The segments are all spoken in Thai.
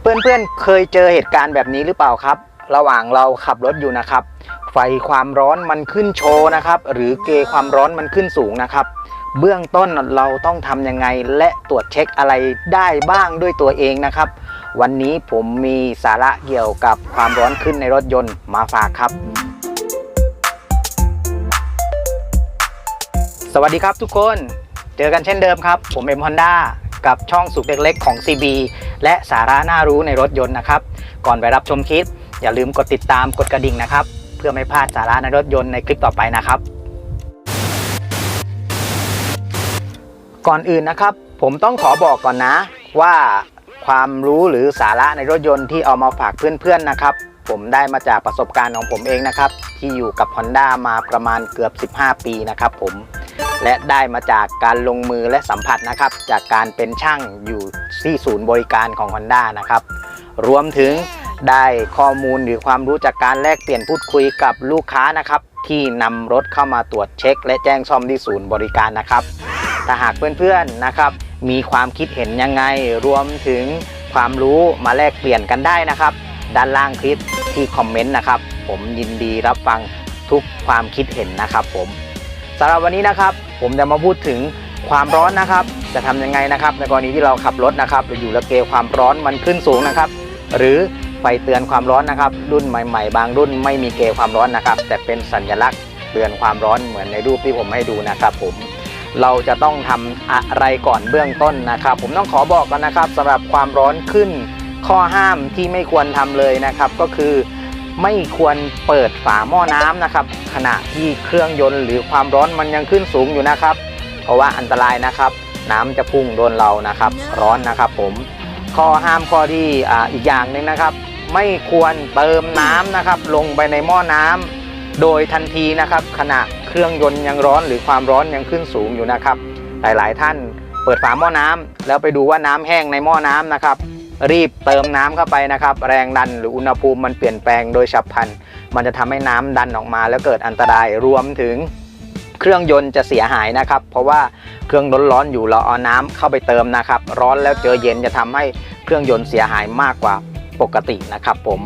เพื่อนๆเคยเจอเหตุการณ์แบบนี้หรือเปล่าครับ ระหว่างเราขับรถอยู่นะครับ ไฟความร้อนมันขึ้นโชว์นะครับ หรือเกณฑ์ความร้อนมันขึ้นสูงนะครับ เบื้องต้นเราต้องทำยังไงและตรวจเช็คอะไรได้บ้างด้วยตัวเองนะครับ วันนี้ผมมีสาระเกี่ยวกับความร้อนขึ้นในรถยนต์มาฝากครับสวัสดีครับทุกคน เจอกันเช่นเดิมครับ ผมเอ็มฮอนด้า กับช่องสุขเล็กๆของ CB และสาระน่ารู้ในรถยนต์นะครับ ก่อนไปรับชมคลิป อย่าลืมกดติดตามกดกระดิ่งนะครับ เพื่อไม่พลาดสาระในรถยนต์ในคลิปต่อไปนะครับ ก่อนอื่นนะครับ ผมต้องขอบอกก่อนนะว่าความรู้หรือสาระในรถยนต์ที่เอามาฝากเพื่อนๆนะครับ ผมได้มาจากประสบการณ์ของผมเองนะครับ ที่อยู่กับ Honda มาประมาณเกือบ 15 ปีนะครับผม และได้มาจากการลงมือและสัมผัสนะครับ จากการเป็นช่างอยู่ที่ศูนย์บริการของ Honda นะครับ รวมถึงได้ข้อมูลหรือความรู้จากการแลกเปลี่ยนพูดคุยกับลูกค้านะครับ ที่นำรถเข้ามาตรวจเช็ค และแจ้งซ่อมที่ศูนย์บริการนะครับถ้าหากเพื่อนๆนะครับมีความคิดเห็นยังไง รวมถึงความรู้มาแลกเปลี่ยนกันได้นะครับ ด้านล่างคลิปที่คอมเมนต์นะครับ ผมยินดีรับฟังทุกความคิดเห็นนะครับผม สำหรับวันนี้นะครับผมจะมาพูดถึงความร้อนนะครับ จะทำยังไงนะครับ ในกรณีที่เราขับรถนะครับหรืออยู่แล้วเกลความร้อนมันขึ้นสูงนะครับ หรือไฟเตือนความร้อนนะครับ รุ่นใหม่ ๆ บางรุ่นไม่มีเกลความร้อนนะครับ แต่เป็นสัญลักษณ์เตือนความร้อนเหมือนในรูปที่ผมให้ดูนะครับ ผมเราจะต้องทำอะไรก่อนเบื้องต้นนะครับ ผมต้องขอบอกกันนะครับสำหรับความร้อนขึ้นข้อห้ามที่ไม่ควรทำเลยนะครับ ก็คือ ไม่ควรเปิดฝาหม้อน้ำนะครับ ขณะที่เครื่องยนต์หรือความร้อนมันยังขึ้นสูงอยู่นะครับ เพราะว่าอันตรายนะครับ น้ำจะพุ่งโดนเรานะครับ ร้อนนะครับผมข้อห้ามข้อที่อ่าอีกอย่างหนึ่งนะครับ ไม่ควรเติมน้ำนะครับ ลงไปในหม้อน้ำโดยทันทีนะครับ ขณะเครื่องยนต์ยังร้อนหรือความร้อนยังขึ้นสูงอยู่นะครับ หลายๆ ท่านเปิดฝาหม้อน้ำแล้วไปดูว่าน้ำแห้งในหม้อน้ำนะครับ รีบเติมน้ำเข้าไปนะครับ แรงดันหรืออุณหภูมิมันเปลี่ยนแปลงโดยฉับพลัน มันจะทำให้น้ำดันออกมาแล้วเกิดอันตรายรวมถึงเครื่องยนต์จะเสียหายนะครับ เพราะว่าเครื่องร้อนๆอยู่เราเอาน้ำเข้าไปเติมนะครับ ร้อนแล้วเจอเย็นจะทำให้เครื่องยนต์เสียหายมากกว่าปกตินะครับ ผม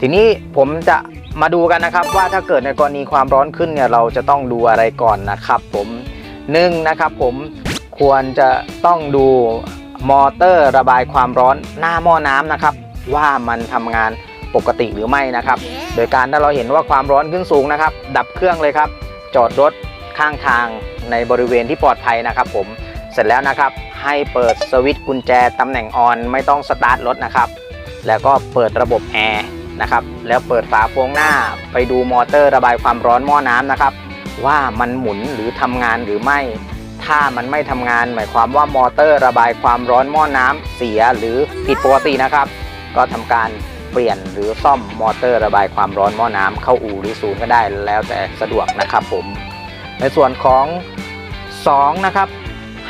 ทีนี้ผมจะมาดูกันนะครับ ว่าถ้าเกิดในกรณีความร้อนขึ้นเนี่ยเราจะต้องดูอะไรก่อนนะครับ ผมหนึ่งนะครับ ผมควรจะต้องดู มอเตอร์ระบายความร้อนหน้าหม้อน้ำนะครับ ว่ามันทำงานปกติหรือไม่นะครับ โดยการถ้าเราเห็นว่าความร้อนขึ้นสูงนะครับ ดับเครื่องเลยครับ จอดรถข้างทางในบริเวณที่ปลอดภัยนะครับ ผมเสร็จแล้วนะครับ ให้เปิดสวิตช์กุญแจตำแหน่งออนไม่ต้องสตาร์ทรถนะครับ แล้วก็เปิดระบบแอร์นะครับ แล้วเปิดฝาโปรงหน้าไปดูมอเตอร์ระบายความร้อนหม้อน้ำนะครับ ว่ามันหมุนหรือทำงานหรือไม่ ถ้ามันไม่ทำงาน หมายความว่ามอเตอร์ระบายความร้อนหม้อน้ำเสียหรือผิดปกตินะครับ ก็ทำการเปลี่ยนหรือซ่อมมอเตอร์ระบายความร้อนหม้อน้ำเข้าอู่หรือศูนย์ก็ได้แล้วแต่สะดวกนะครับผม ในส่วนของ2นะครับ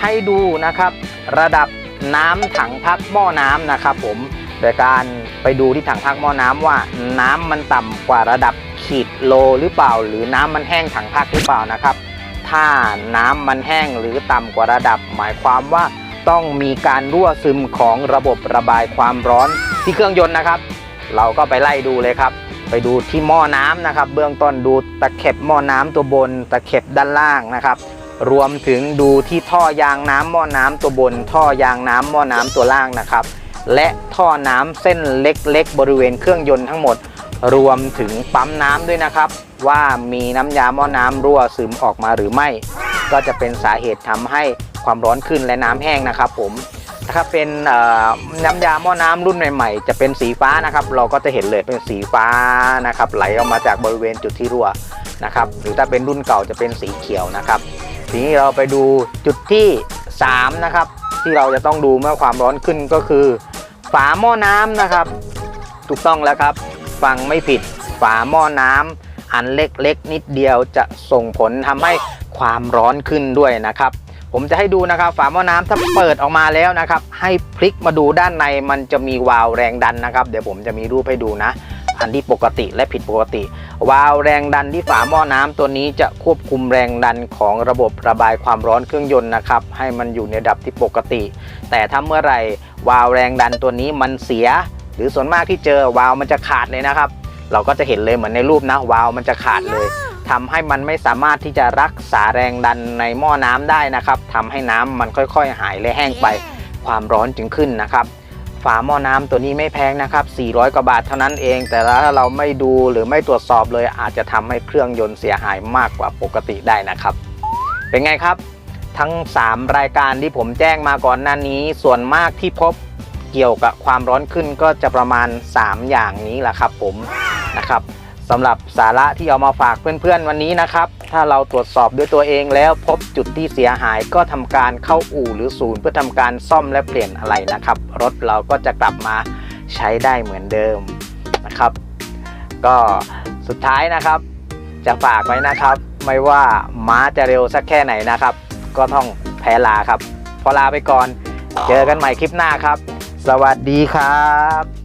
ให้ดูนะครับระดับน้ำถังพักหม้อน้ำนะครับผมโดยการไปดูที่ถังพักหม้อน้ำว่า น้ำมันต่ำกว่าระดับขีดโลหรือเปล่า หรือน้ำมันแห้งถังพักหรือเปล่านะครับ ถ้าน้ำมันแห้งหรือต่ำกว่าระดับ หมายความว่าต้องมีการรั่วซึมของระบบระบายความร้อนที่เครื่องยนต์นะครับ เราก็ไปไล่ดูเลยครับ ไปดูที่หม้อน้ำนะครับ เบื้องต้นดูตะเข็บหม้อน้ำตัวบน ตะเข็บด้านล่างนะครับ รวมถึงดูที่ท่อยางน้ำหม้อน้ำตัวบน ท่อยางน้ำหม้อน้ำตัวล่างนะครับ และท่อน้ำเส้นเล็กๆ บริเวณเครื่องยนต์ทั้งหมด รวมถึงปั๊มน้ำด้วยนะครับ ว่ามีน้ำยาหม้อน้ำรั่วซึมออกมาหรือไม่ ก็จะเป็นสาเหตุทำให้ความร้อนขึ้นและน้ำแห้งนะครับ ผมถ้าเป็นน้ำยาหม้อน้ำรุ่นใหม่ๆ จะเป็นสีฟ้านะครับ เราก็จะเห็นเลยเป็นสีฟ้านะครับ ไหลออกมาจากบริเวณจุดที่รั่วนะครับ หรือถ้าเป็นรุ่นเก่าจะเป็นสีเขียวนะครับ ทีนี้เราไปดูจุดที่ 3 นะครับ ที่เราจะต้องดูเมื่อความร้อนขึ้นก็คือ ฝาหม้อน้ำนะครับ ถูกต้องแล้วครับ ฟังไม่ผิด ฝาหม้อน้ำอันเล็กๆ นิดเดียวจะส่งผลทำให้ความร้อนขึ้นด้วยนะครับ ผมจะให้ดูนะครับ ฝาหม้อน้ำถ้าเปิดออกมาแล้วนะครับ ให้พลิกมาดูด้านในมันจะมีวาล์วแรงดันนะครับ เดี๋ยวผมจะมีรูปให้ดูนะ อันที่ปกติและผิดปกติ วาล์วแรงดันที่ฝาหม้อน้ำตัวนี้จะควบคุมแรงดันของระบบระบายความร้อนเครื่องยนต์นะครับ ให้มันอยู่ในระดับที่ปกติ แต่ถ้าเมื่อไหร่วาล์วแรงดันตัวนี้มันเสีย หรือส่วนมากที่เจอวาล์วมันจะขาดเลยนะครับ เราก็จะเห็นเลยเหมือนในรูปนะวาล์วมันจะขาดเลยทำให้มันไม่สามารถที่จะรักษาแรงดันในหม้อน้ำได้นะครับทำให้น้ำมันค่อยๆ หายและแห้งไป ความร้อนจึงขึ้นนะครับฝาหม้อน้ำตัวนี้ไม่แพงนะครับ 400 กว่าบาทเท่านั้นเอง แต่ถ้าเราไม่ดูหรือไม่ตรวจสอบเลยอาจจะทำให้เครื่องยนต์เสียหายมากกว่าปกติได้นะครับ เป็นไงครับ ทั้ง 3 รายการที่ผมแจ้งมาก่อนหน้านี้ ส่วนมากที่พบ เกี่ยวกับความร้อนขึ้นก็จะประมาณ 3 อย่างนี้แหละครับผมนะครับสำหรับสาระที่เอามาฝากเพื่อนๆวันนี้นะครับ ถ้าเราตรวจสอบด้วยตัวเองแล้วพบจุดที่เสียหายก็ทำการเข้าอู่หรือศูนย์เพื่อทำการซ่อมและเปลี่ยนอะไรนะครับ รถเราก็จะกลับมาใช้ได้เหมือนเดิมนะครับ ก็สุดท้ายนะครับ จะฝากไว้นะครับ ไม่ว่าม้าจะเร็วสักแค่ไหนนะครับ ก็ต้องแพ้ลาครับ พอลาไปก่อน เจอกันใหม่คลิปหน้าครับ สวัสดีครับ